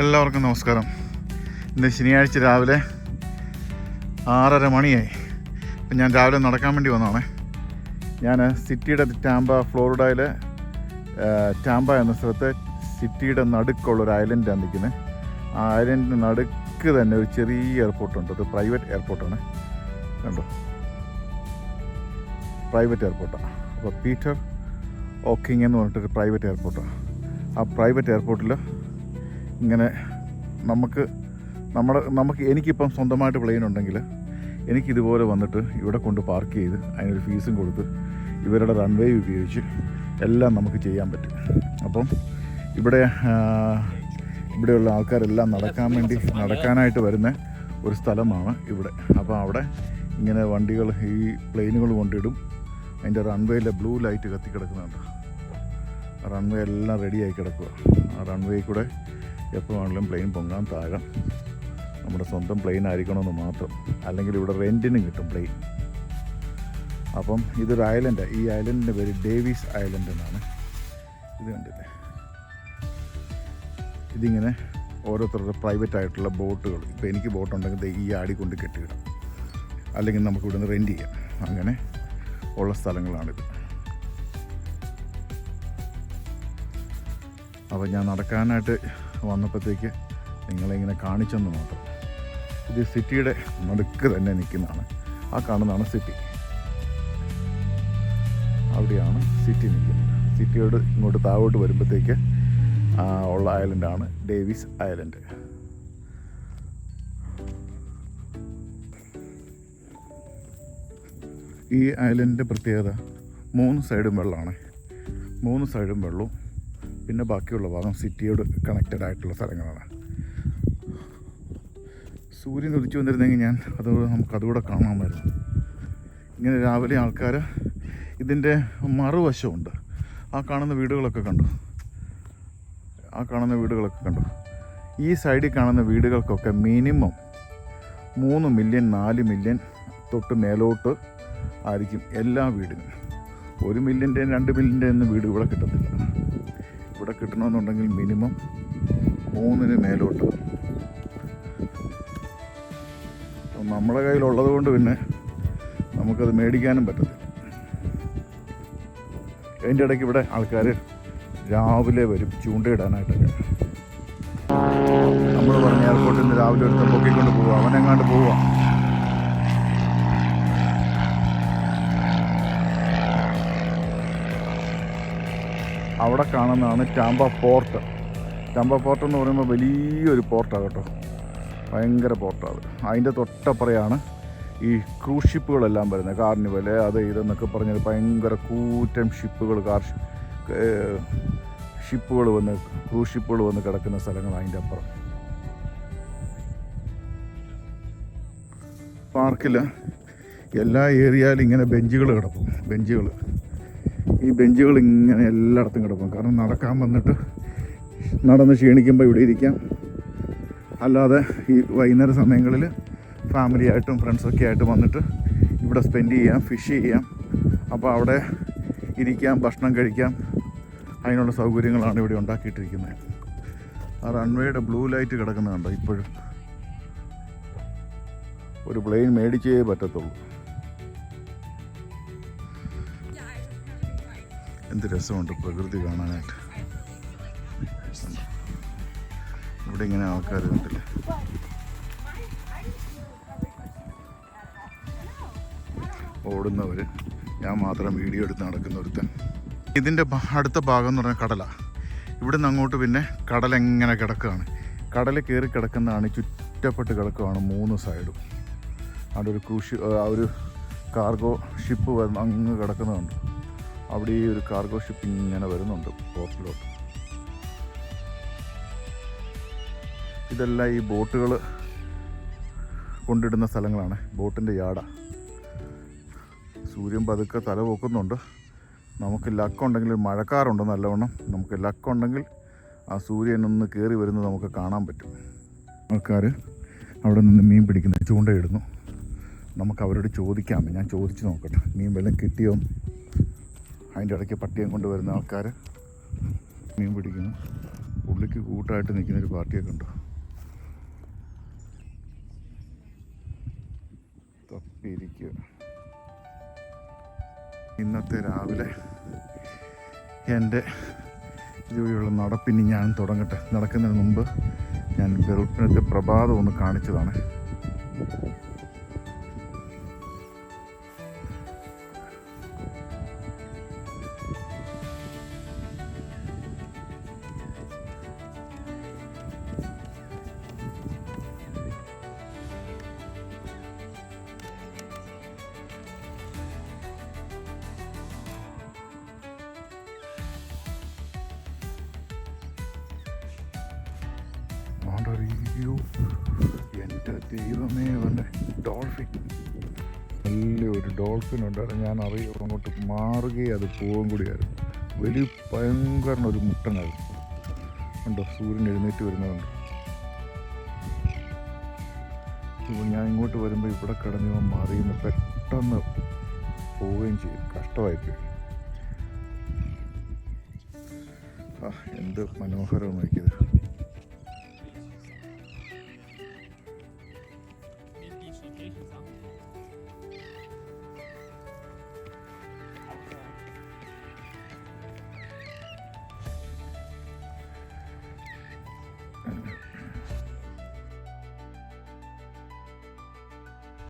എല്ലാവർക്കും നമസ്കാരം. ഇന്ന് ശനിയാഴ്ച രാവിലെ ആറര മണിയായി. അപ്പം ഞാൻ രാവിലെ നടക്കാൻ വേണ്ടി വന്നതാണേ. ഞാൻ സിറ്റിയുടെ ടാമ്പ ഫ്ലോറിഡയിലെ ടാമ്പ എന്ന സ്ഥലത്ത് സിറ്റിയുടെ നടുക്കുള്ള ഒരു ഐലൻഡാണ് നിൽക്കുന്നത്. ആ ഐലൻഡിന് നടുക്ക് തന്നെ ഒരു ചെറിയ എയർപോർട്ടുണ്ട് ഒരു പ്രൈവറ്റ് എയർപോർട്ടാണ് കണ്ടോ? പ്രൈവറ്റ് എയർപോർട്ടാണ് അപ്പോൾ പീറ്റർ ഓക്കിങ് എന്ന് പറഞ്ഞിട്ടൊരു പ്രൈവറ്റ് എയർപോർട്ടാണ് ആ. പ്രൈവറ്റ് എയർപോർട്ടിൽ ഇങ്ങനെ നമുക്ക് നമ്മുടെ നമുക്ക് എനിക്കിപ്പം സ്വന്തമായിട്ട് പ്ലെയിൻ ഉണ്ടെങ്കിൽ എനിക്കിതുപോലെ വന്നിട്ട് ഇവിടെ കൊണ്ട് പാർക്ക് ചെയ്ത് അതിനൊരു ഫീസും കൊടുത്ത് ഇവരുടെ റൺവേ ഉപയോഗിച്ച് എല്ലാം നമുക്ക് ചെയ്യാൻ പറ്റും. അപ്പം ഇവിടെ ഇവിടെയുള്ള ആൾക്കാരെല്ലാം നടക്കാൻ വേണ്ടി നടക്കാനായിട്ട് വരുന്ന ഒരു സ്ഥലമാണ് ഇവിടെ. അപ്പോൾ അവിടെ ഇങ്ങനെ വണ്ടികൾ ഈ പ്ലെയിനുകൾ കൊണ്ടിടും. അതിന്റെ റൺവേയിലെ ബ്ലൂ ലൈറ്റ് കത്തി കിടക്കുന്നുണ്ട് റൺവേ എല്ലാം റെഡിയായി കിടക്കുക. ആ റൺവേ കൂടെ എപ്പോൾ വേണമെങ്കിലും പ്ലെയിൻ പൊങ്ങാൻ താഴാം നമ്മുടെ സ്വന്തം പ്ലെയിൻ ആയിരിക്കണമെന്ന് മാത്രം. അല്ലെങ്കിൽ ഇവിടെ റെന്റിനും കിട്ടും പ്ലെയിൻ അപ്പം ഇതൊരു ഐലൻഡാണ് ഈ ഐലൻഡിന്റെ പേര് ഡേവിസ് ഐലൻഡ് എന്നാണ്. ഇത് കണ്ടില്ലേ? ഇതിങ്ങനെ ഓരോരുത്തരുടെ പ്രൈവറ്റ് ആയിട്ടുള്ള ബോട്ടുകൾ ഇപ്പോൾ എനിക്ക് ബോട്ടുണ്ടെങ്കിൽ ഈ ആടി കൊണ്ട് കെട്ടിയിടാം. അല്ലെങ്കിൽ നമുക്ക് ഇവിടുന്ന് റെന്റ് ചെയ്യാം. അങ്ങനെ ഉള്ള സ്ഥലങ്ങളാണിത്. അപ്പോൾ ഞാൻ നടക്കാനായിട്ട് വന്നപ്പോഴത്തേക്ക് നിങ്ങളെ ഇങ്ങനെ കാണിച്ചെന്ന് മാത്രം. ഇത് സിറ്റിയുടെ നടുക്ക് തന്നെ നിൽക്കുന്നതാണ്. ആ കാണുന്നതാണ് സിറ്റി. അവിടെയാണ് സിറ്റി നിൽക്കുന്നത്. സിറ്റിയോട് ഇങ്ങോട്ട് താഴോട്ട് വരുമ്പോഴത്തേക്ക് ഉള്ള ഐലൻഡാണ് ഡേവിസ് ഐലൻഡ്. ഈ ഐലൻഡിന്റെ പ്രത്യേകത മൂന്ന് സൈഡും വെള്ളമാണ്. മൂന്ന് സൈഡും വെള്ളവും. പിന്നെ ബാക്കിയുള്ള ഭാഗം സിറ്റിയോട് കണക്റ്റഡ് ആയിട്ടുള്ള സ്ഥലങ്ങളാണ്. സൂര്യൻ ഉദിച്ചു വന്നിരുന്നെങ്കിൽ ഞാൻ അത് നമുക്ക് അതുകൂടെ കാണാമായിരുന്നു. ഇങ്ങനെ രാവിലെ ആൾക്കാർ ഇതിന്റെ മറുവശമുണ്ട്. ആ കാണുന്ന വീടുകളൊക്കെ കണ്ടു. ആ കാണുന്ന വീടുകളൊക്കെ കണ്ടു. ഈ സൈഡിൽ കാണുന്ന വീടുകൾക്കൊക്കെ മിനിമം മൂന്ന് മില്യൺ നാല് മില്യൺ തൊട്ട് മേലോട്ട് ആയിരിക്കും എല്ലാ വീടിനും. ഒരു മില്യന്റെയും രണ്ട് മില്യന്റെയും ഒന്നും വീട് ഇവിടെ കിട്ടത്തില്ല. ഇവിടെ കിട്ടണമെന്നുണ്ടെങ്കിൽ മിനിമം മൂന്നിന് മേലോട്ട്. നമ്മുടെ കയ്യിലുള്ളത് കൊണ്ട് പിന്നെ നമുക്കത് മേടിക്കാനും പറ്റത്തില്ല. അതിന്റെ ഇടയ്ക്ക് ഇവിടെ ആൾക്കാർ രാവിലെ വരും ചൂണ്ടയിടാനായിട്ടൊക്കെ. നമ്മൾ പറഞ്ഞ എയർപോർട്ടിൽ നിന്ന് രാവിലെ എടുത്ത് പൊക്കിക്കൊണ്ട് പോവുക അവനെങ്ങാണ്ട് പോവുക. അവിടെ കാണുന്നതാണ് ടാമ്പ പോർട്ട് ടാമ്പ പോർട്ട് എന്ന് പറയുമ്പോൾ വലിയൊരു പോർട്ടാണ് കേട്ടോ. ഭയങ്കര പോർട്ടാണ് അതിന്റെ തൊട്ടപ്പുറയാണ് ഈ ക്രൂസ് ഷിപ്പുകളെല്ലാം വരുന്നത്. കാർണിവൽ അത് ഇതെന്നൊക്കെ പറഞ്ഞാൽ ഭയങ്കര കൂറ്റൻ ഷിപ്പുകൾ കാർ ഷിപ്പുകൾ വന്ന് ക്രൂസ് ഷിപ്പുകൾ വന്ന് കിടക്കുന്ന സ്ഥലങ്ങൾ അതിന്റെ അപ്പുറം. പാർക്കിൽ എല്ലാ ഏരിയയിലും ഇങ്ങനെ ബെഞ്ചുകൾ കിടക്കും. ബെഞ്ചുകൾ. ഈ ബെഞ്ചുകൾ ഇങ്ങനെ എല്ലായിടത്തും കിടക്കും. കാരണം നടക്കാൻ വന്നിട്ട് നടന്ന് ക്ഷീണിക്കുമ്പോൾ ഇവിടെ ഇരിക്കാം. അല്ലാതെ ഈ വൈകുന്നേര സമയങ്ങളിൽ ഫാമിലി ആയിട്ടും ഫ്രണ്ട്സൊക്കെ ആയിട്ട് വന്നിട്ട് ഇവിടെ സ്പെൻഡ് ചെയ്യാം ഫിഷ് ചെയ്യാം. അപ്പോൾ അവിടെ ഇരിക്കാം ഭക്ഷണം കഴിക്കാം. അതിനുള്ള സൗകര്യങ്ങളാണ് ഇവിടെ ഉണ്ടാക്കിയിട്ടിരിക്കുന്നത്. ആ റൺവേയുടെ ബ്ലൂ ലൈറ്റ് കിടക്കുന്നുണ്ടോ ഇപ്പോഴും? ഒരു പ്ലെയിൻ മേടിച്ചേ പറ്റത്തുള്ളൂ. എന്ത് രസമുണ്ട് പ്രകൃതി കാണാനായിട്ട്. ഇവിടെ ഇങ്ങനെ ആൾക്കാർ കണ്ടില്ലേ? ഓടുന്നവർ ഞാൻ മാത്രം വീഡിയോ എടുത്ത് നടക്കുന്ന ഒരുത്തൻ. ഇതിന്റെ അടുത്ത ഭാഗം എന്ന് പറഞ്ഞാൽ കടലാണ് ഇവിടുന്ന് അങ്ങോട്ട് പിന്നെ കടൽ എങ്ങനെ കിടക്കുകയാണ് കടൽ കയറി കിടക്കുന്നതാണ് ചുറ്റപ്പെട്ട് കിടക്കുകയാണ് മൂന്ന് സൈഡും. അവിടെ ഒരു ക്രൂഷ് ഒരു കാർഗോ ഷിപ്പ് അങ്ങ് കിടക്കുന്നുണ്ട് അവിടെ ഈ ഒരു കാർഗോ ഷിപ്പ് ഇങ്ങനെ വരുന്നുണ്ട് പോർട്ടിലോട്ട് ഇതെല്ലാം ഈ ബോട്ടുകൾ കൊണ്ടിടുന്ന സ്ഥലങ്ങളാണ്. ബോട്ടിന്റെ യാട. സൂര്യൻ പതുക്കെ തല പൊക്കുന്നുണ്ട് നമുക്ക് ലക്കുണ്ടെങ്കിൽ മഴക്കാറുണ്ട് നല്ലവണ്ണം. നമുക്ക് ലക്കുണ്ടെങ്കിൽ ആ സൂര്യൻ ഒന്ന് കയറി വരുന്നത് നമുക്ക് കാണാൻ പറ്റും. ആൾക്കാർ അവിടെ നിന്ന് മീൻ പിടിക്കുന്ന ചൂണ്ടയിടുന്നു. നമുക്ക് അവരോട് ചോദിക്കാം. ഞാൻ ചോദിച്ച് നോക്കട്ടെ. മീൻ വല്ലതും കിട്ടിയോ. അതിന്റെ ഇടയ്ക്ക് പട്ടിയം കൊണ്ടുവരുന്ന ആൾക്കാർ മീൻ പിടിക്കുന്നു. പുള്ളിക്ക് കൂട്ടായിട്ട് നിൽക്കുന്നൊരു പാർട്ടിയൊക്കെ ഉണ്ട് തപ്പിയിരിക്കുക ഇന്നത്തെ രാവിലെ എന്റെ ജോലിയുള്ള നടപ്പിനി ഞാൻ തുടങ്ങട്ടെ. നടക്കുന്നതിന് മുമ്പ് ഞാൻ വെളുപ്പിനത്തെ പ്രഭാതം ഒന്ന് കാണിച്ചതാണ്. അയ്യോ എന്റെ ദൈവമേ അവന്റെ ഡോൾഫിൻ വലിയൊരു ഡോൾഫിൻ ഉണ്ടായിരുന്നു ഞാൻ അറിയോ അങ്ങോട്ട് മാറുകയും അത് പോവും കൂടിയായിരുന്നു. വലിയ ഭയങ്കര ഒരു മുട്ടനായിരുന്നു. ഉണ്ടോ സൂര്യൻ എഴുന്നേറ്റ് വരുന്നതുണ്ട്. ഇപ്പോൾ ഞാൻ ഇങ്ങോട്ട് വരുമ്പോൾ ഇവിടെ കിടന്ന് മാറിയെന്ന്. പെട്ടെന്ന് പോവുകയും ചെയ്യും കഷ്ടമായിപ്പോയി. ആ എന്ത് മനോഹരം നോക്കിയത്